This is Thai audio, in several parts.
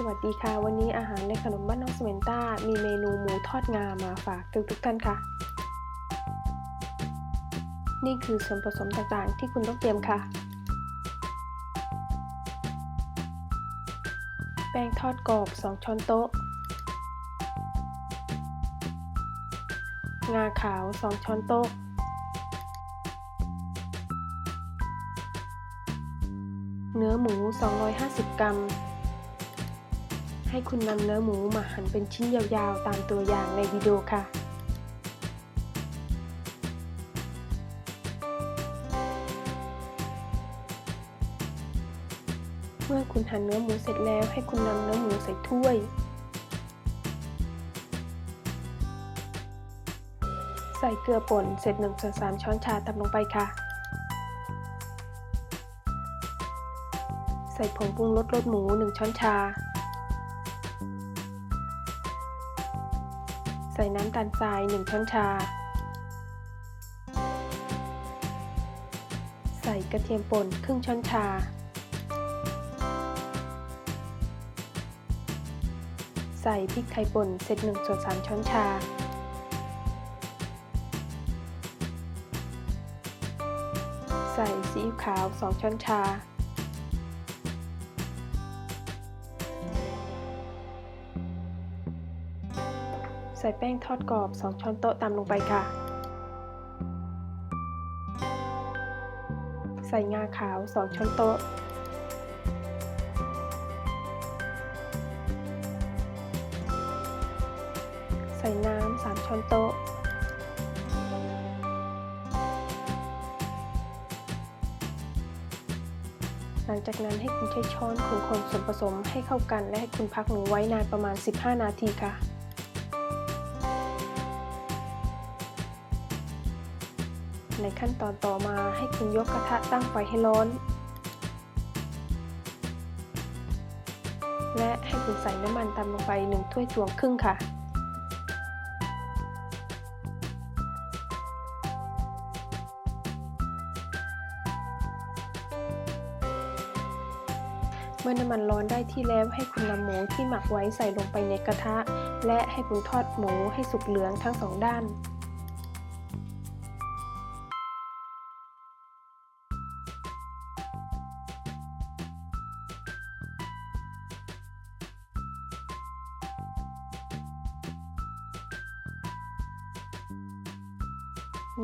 สวัสดีค่ะ วันนี้อาหารในขนมบ้านน้องสเมนต้า มีเมนูหมูทอดงามาฝากทุกทุกท่านค่ะ นี่คือส่วนผสมต่างๆ ที่คุณต้องเตรียมค่ะ แป้งทอดกรอบ 2 ช้อนโต๊ะ งาขาว 2 ช้อนโต๊ะเนื้อหมู 250 กรัม ให้คุณนำเนื้อหมูมาหั่นเป็นชิ้นยาวๆ ตามตัวอย่างในวิดีโอค่ะเมื่อคุณหั่นเนื้อหมูเสร็จแล้วให้คุณนำเนื้อหมูใส่ถ้วย ใส่เกลือป่นเศษ1ส่วน3ช้อนชาตามลงไปค่ะ ใส่ผงปรุงรสรสหมู 1 ช้อนชา ใส่น้ำตาลทราย 1 ช้อนชา ใส่กระเทียมป่นครึ่งช้อนชา ใส่พริกไทยป่นเศษ1ส่วน3ช้อนชา ใส่ซีอิ๊วขาว 2 ช้อนชา ใส่แป้งทอดกรอบ 2 ช้อนโต๊ะตามลงไปค่ะ ใส่งาขาว 2 ช้อนโต๊ะ ใส่น้ำ 3 ช้อนโต๊ะ หลังจากนั้นให้คุณใช้ช้อนคนๆส่วนผสมให้เข้ากันและให้คุณพักหมูไว้นานประมาณ 15 นาทีค่ะ ในขั้นตอนต่อมาให้คุณยกกระทะตั้งไฟให้ร้อน และให้คุณใส่น้ำมันตามลงไป1ถ้วยตวงครึ่งค่ะ เมื่อน้ำมันร้อนได้ที่แล้วให้คุณนำหมูที่หมักไว้ใส่ลงไปในกระทะ และให้คุณทอดหมูให้สุกเหลืองทั้งสองด้าน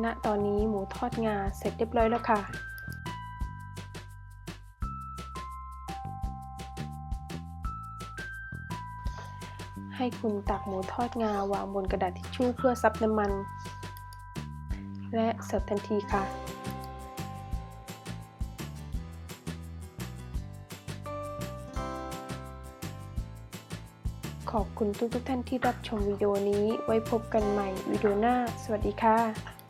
ณตอนนี้หมูทอดงาเสร็จเรียบร้อยแล้วค่ะ ให้คุณตักหมูทอดงาวางบนกระดาษทิชชู่เพื่อซับน้ำมัน และเสิร์ฟทันทีค่ะขอบคุณทุกๆทท่านที่รับชมวิดีโอนี้ ไว้พบกันใหม่วิดีโอหน้า สวัสดีค่ะ